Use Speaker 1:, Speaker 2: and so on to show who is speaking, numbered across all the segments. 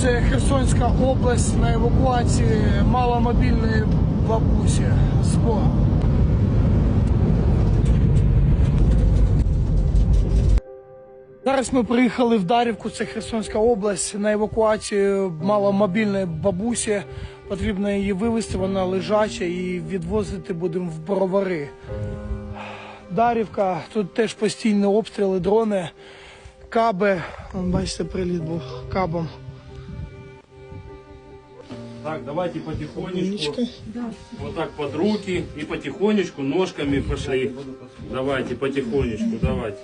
Speaker 1: Це Херсонська область на евакуації маломобільної бабусі. З Богом. Зараз ми приїхали в Дарівку, це Херсонська область, на евакуацію маломобільної бабусі. Потрібно її вивезти, вона лежача і відвозити будемо в Боровари. Дарівка, тут теж постійні обстріли, дрони, каби. Вон, бачите, приліт був кабом.
Speaker 2: Так, давайте потихонечку.
Speaker 1: Умничка.
Speaker 2: Вот так под руки и потихонечку ножками пошли. Давайте, потихонечку, давайте.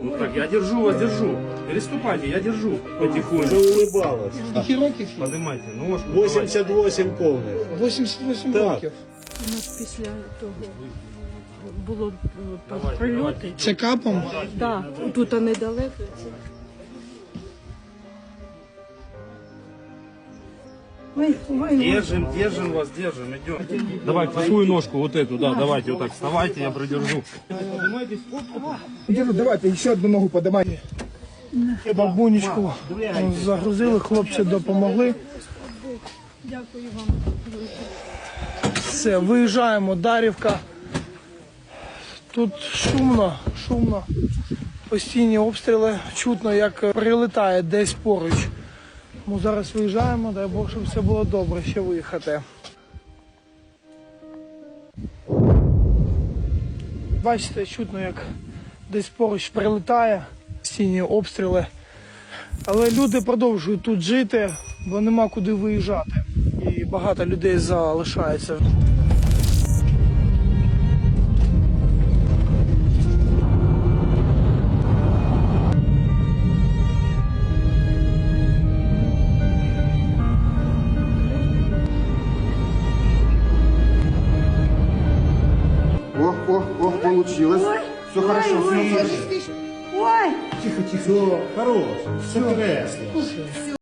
Speaker 2: Вот так, я держу вас, держу. Переступайте, я держу. Потихонечку.
Speaker 3: улыбалась.
Speaker 1: Скільки років? їй?
Speaker 2: Поднимайте ножку. давайте.
Speaker 3: 88 повних.
Speaker 1: 88
Speaker 3: Так.
Speaker 1: років.
Speaker 4: У нас після того було прильоти.
Speaker 1: Це капом?
Speaker 4: Так, тут недалеко.
Speaker 2: Держим, держим вас, держим, идем. Давайте свою ножку вот эту, да, давайте вот так вставайте, я продержу.
Speaker 5: Держу, давайте ще одну ногу подимайте.
Speaker 1: Бабунечку ну, загрузили, хлопці допомогли.
Speaker 4: Дякую вам.
Speaker 1: Все, виїжджаємо, Дарівка. Тут шумно, шумно. Постійні обстріли. Чутно, як прилітає десь поруч. Ми зараз виїжджаємо, дай Бог, щоб все було добре, ще виїхати. Бачите, чутно, як десь поруч прилітає, постійні обстріли. Але люди продовжують тут жити, бо нема куди виїжджати. І багато людей залишається.
Speaker 5: О, ох, о, получилось. Все хорошо, все
Speaker 4: Ой,
Speaker 5: Тихо, тихо. Все, хорош. Все кресло.